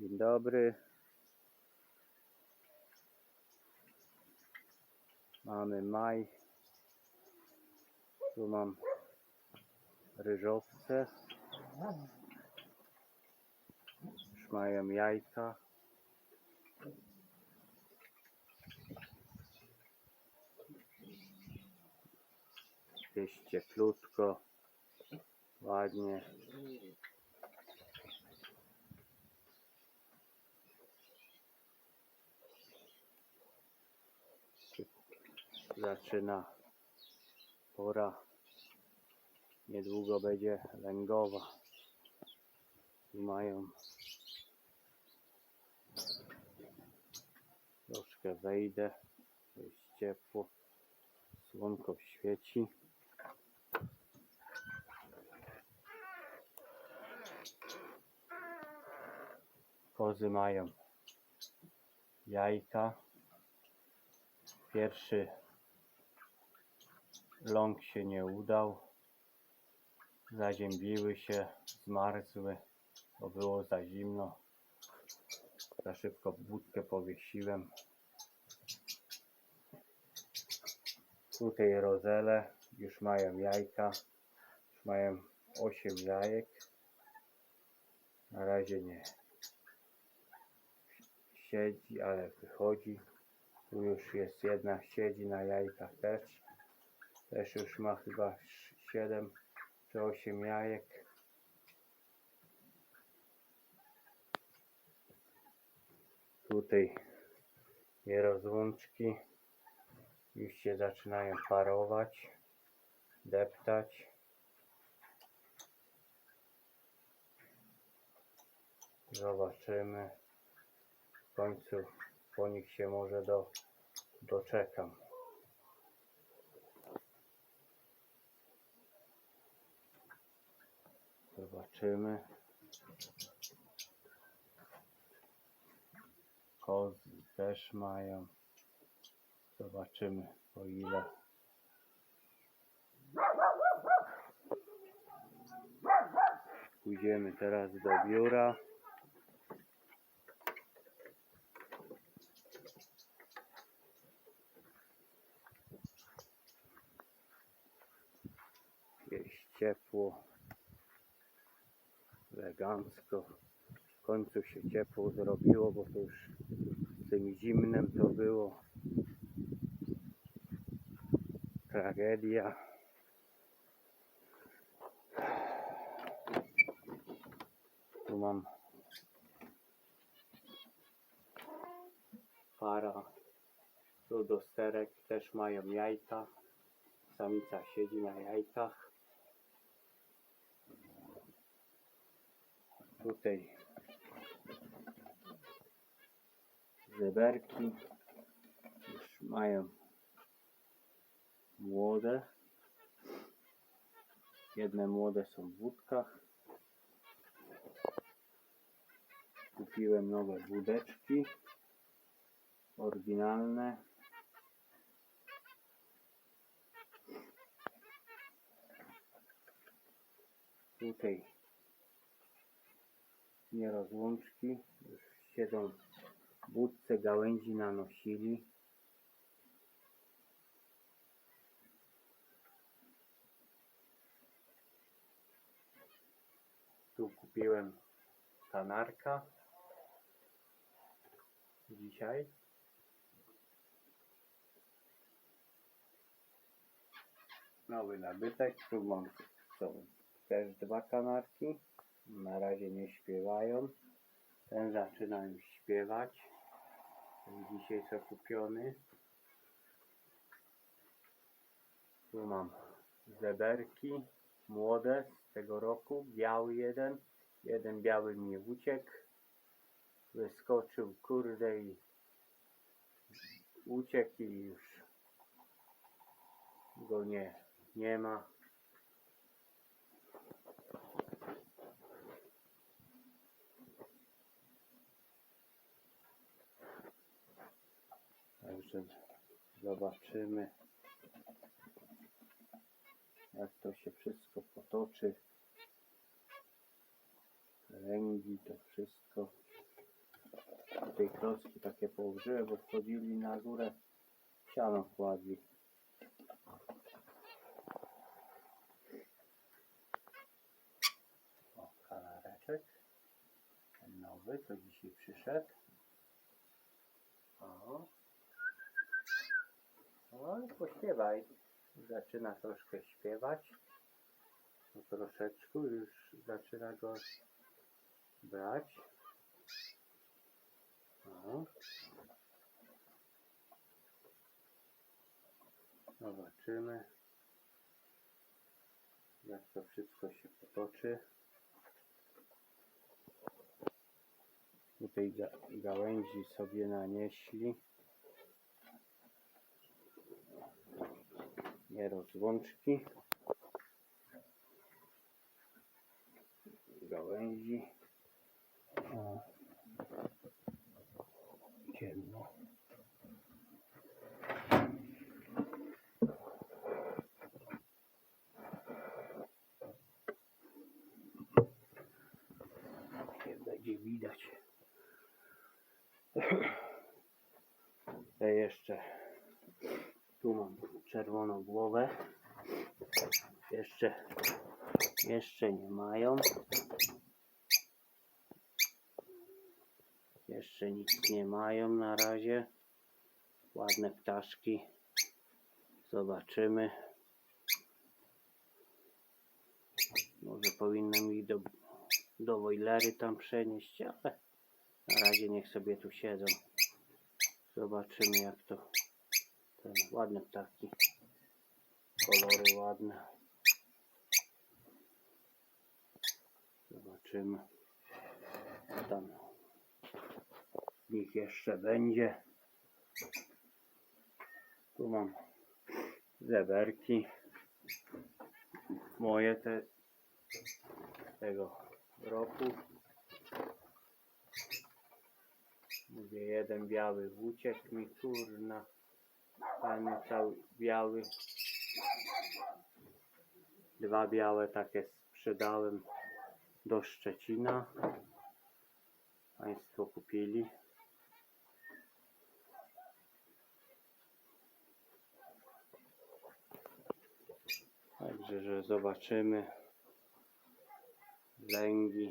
Dzień dobry. Mamy maj. Tu mam ryżowce. Już mają jajka. Jest cieplutko. Ładnie. Zaczyna pora. Niedługo będzie lęgowa. Tu mają troszkę wejdę. Jest ciepło. Słonko świeci. Kozy mają jajka. Pierwszy ląk się nie udał. Zaziębiły się, zmarzły, bo było za zimno. Za szybko budkę powiesiłem. Tutaj rozele już mają jajka. Już mają 8 jajek. Na razie nie siedzi, ale wychodzi. Tu już jest jedna siedzi na jajkach też. Też już ma chyba 7 czy 8 jajek. Tutaj rozłączki już się zaczynają parować, deptać. Zobaczymy. W końcu po nich się może do, doczekam. Zobaczymy. Kozy też mają. Zobaczymy o ile. Pójdziemy teraz do biura. Jest ciepło elegancko. W końcu się ciepło zrobiło, bo to już tym zimnem to było tragedia. Tu mam para. Tu do sterek też mają jajka. Samica siedzi na jajkach. Tutaj zeberki już mają młode. Jedne młode są w wódkach. Kupiłem nowe wódeczki. Oryginalne. Tutaj nierozłączki już siedzą w budce gałęzi nanosili. Tu kupiłem kanarka dzisiaj. Nowy nabytek. Tu mam są też dwa kanarki. Na razie nie śpiewają. Ten zaczyna już śpiewać. Dzisiaj co kupiony. Tu mam zeberki młode z tego roku. Biały jeden. Jeden biały mi uciekł. Wyskoczył kurde i uciekł i już go nie, nie ma. Także zobaczymy, jak to się wszystko potoczy. Lęgi, to wszystko. klocki takie położyłem, bo wchodzili na górę, siano kładli. O, kalareczek. Ten nowy, co dzisiaj przyszedł. O. O, i pośpiewaj. Zaczyna troszkę śpiewać. No troszeczkę już zaczyna go brać. O. Zobaczymy, jak to wszystko się potoczy. Tutaj ga gałęzi sobie nanieśli. Nie rozłączki. Gałęzi. O. Ciemno. Nie będzie widać. Ja jeszcze tu mam czerwoną głowę. Jeszcze, jeszcze nie mają. Jeszcze nic nie mają na razie. Ładne ptaszki. Zobaczymy. Może powinnam ich do, do wojlery tam przenieść, ale na razie niech sobie tu siedzą. Zobaczymy jak to ten ładne ptaki. Kolory ładne. Zobaczymy. Tam nich jeszcze będzie. Tu mam zeberki. Moje te tego roku. Mówię, jeden biały uciekł mi, kurna. Fajny cały biały. Dwa białe takie sprzedałem do Szczecina. Państwo kupili. Także, że zobaczymy lęgi,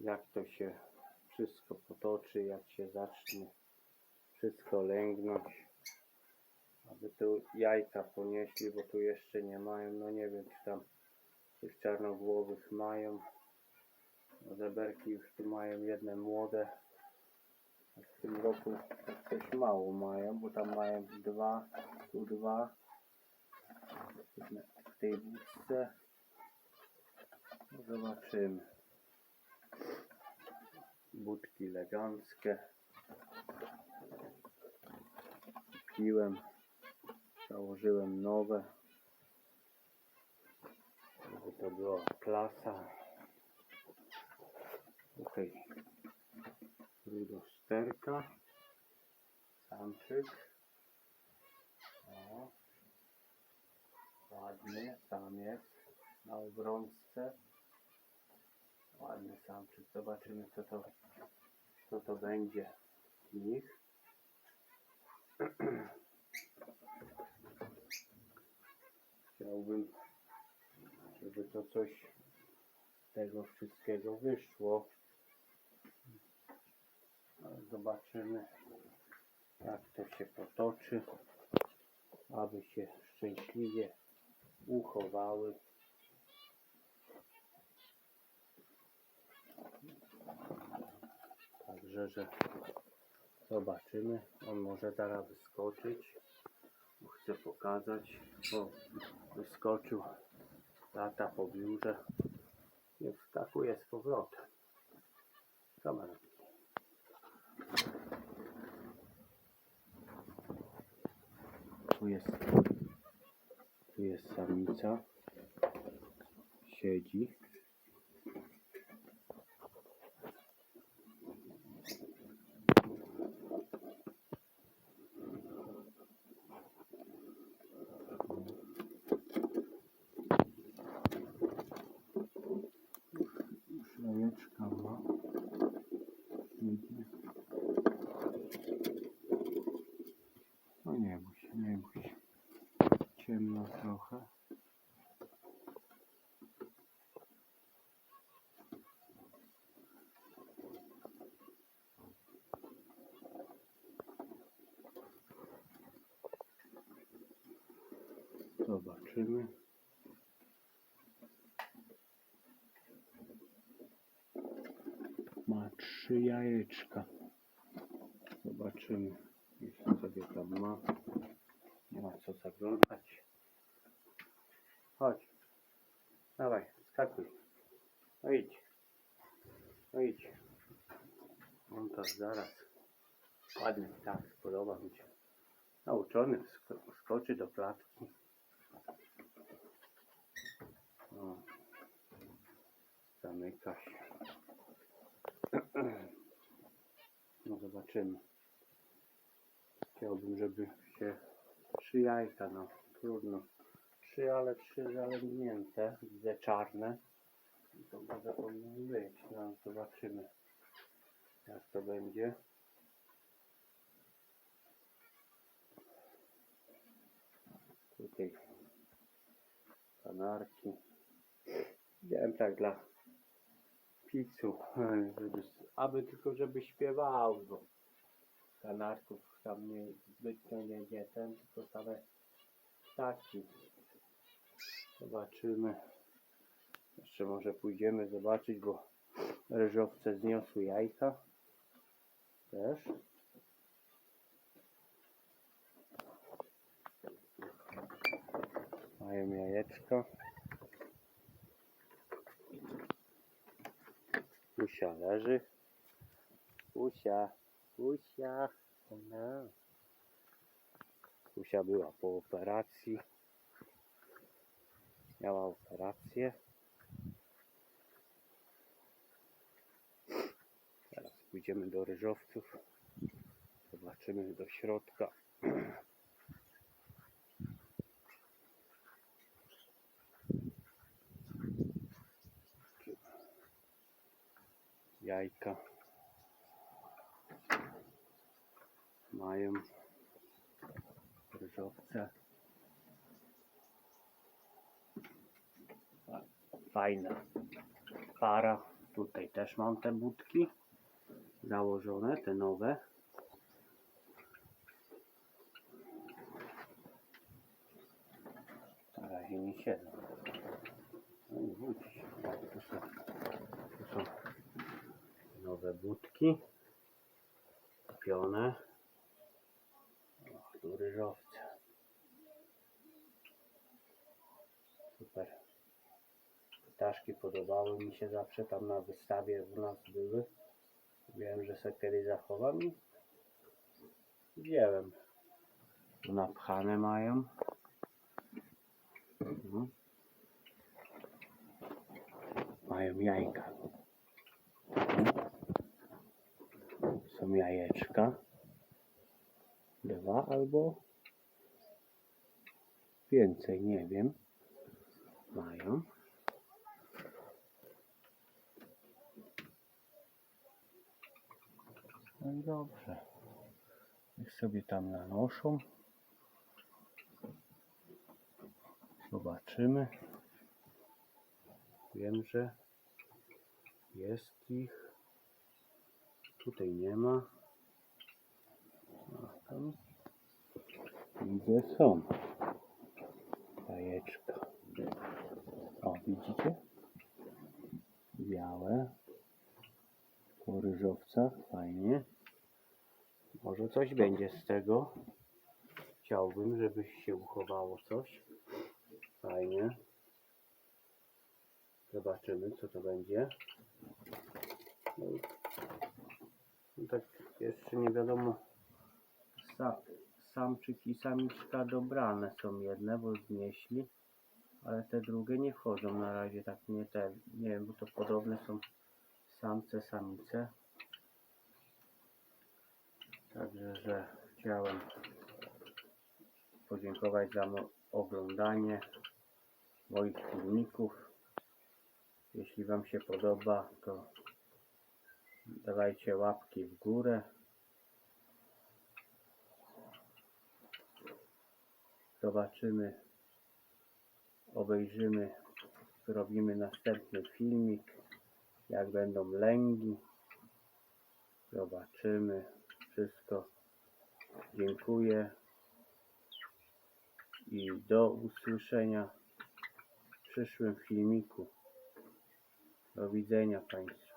jak to się wszystko potoczy, jak się zacznie wszystko lęgnąć. Aby tu jajka ponieśli, bo tu jeszcze nie mają. No nie wiem, czy tam tych czarnogłowych mają. No zeberki już tu mają jedne młode. W tym roku coś mało mają, bo tam mają dwa, tu dwa. W tej budce. No zobaczymy. Budki eleganckie. Kupiłem. Założyłem nowe. Żeby to była klasa. Tutaj rudosterka. Samczyk. O. Ładny samiec na obrączce. Ładny samczyk. Zobaczymy co to, co to będzie z nich. Chciałbym, żeby to coś tego wszystkiego wyszło. Zobaczymy, jak to się potoczy, aby się szczęśliwie uchowały. Także, że zobaczymy. On może zaraz wyskoczyć. Chcę pokazać. O, wyskoczył. Lata po biurze. Nie wskakuje z powrotem. Kamera. Tu jest, tu jest samica. Siedzi. Zobaczymy. Ma trzy jajeczka. Zobaczymy, jeśli sobie tam ma. Nie ma co zaglądać. Chodź. Dawaj, skakuj. No idź. No idź. On to zaraz. Ładny tak, podoba mi się. Nauczony sko- skoczy do klatki. O. Zamyka się. No zobaczymy. Chciałbym, żeby się trzy jajka, no trudno. Trzy, ale trzy zalęgnięte. Widzę czarne. I To może powinno być. No zobaczymy. Jak to będzie. Tutaj kanarki. Wziąłem tak dla pizzu, żeby, aby tylko żeby śpiewał, bo kanarków tam nie zbytnio nie, nie ten, tylko same ptaki. Zobaczymy. Jeszcze może pójdziemy zobaczyć, bo ryżowce zniosły jajka. Też. Mają jajeczko. Usia leży. Usia, Usia. No. Usia była po operacji. Miała operację. Teraz pójdziemy do ryżowców. Zobaczymy do środka. Jajka mają ryżowce. Fa- Fajna para. Tutaj też mam te budki założone, te nowe. Na razie nie siedzą. No i budzi się. Tu są, tu są budki. Kupione. O, tu ryżowce. Super. Ptaszki podobały mi się zawsze tam na wystawie u nas były. Wiem, że se kiedyś zachowam i wziąłem. Napchane mają. Mhm. Mają jajka. Są jajeczka. Dwa albo więcej, nie wiem. Mają. No i dobrze. Niech sobie tam nanoszą. Zobaczymy. Wiem, że jest ich. Tutaj nie ma. Widzę są. Jajeczka. O, widzicie? Białe. Po ryżowcach. Fajnie. Może coś będzie z tego. Chciałbym, żeby się uchowało coś. Fajnie. Zobaczymy, co to będzie. Jeszcze nie wiadomo. Sa, samczyk i samiczka dobrane są jedne, bo znieśli. Ale te drugie nie wchodzą na razie, tak nie te, nie wiem, bo to podobne są samce, samice. Także, że chciałem podziękować za oglądanie moich filmików. Jeśli Wam się podoba, to dawajcie łapki w górę. Zobaczymy, obejrzymy, zrobimy następny filmik, jak będą lęgi. Zobaczymy wszystko. Dziękuję i do usłyszenia w przyszłym filmiku. Do widzenia Państwu.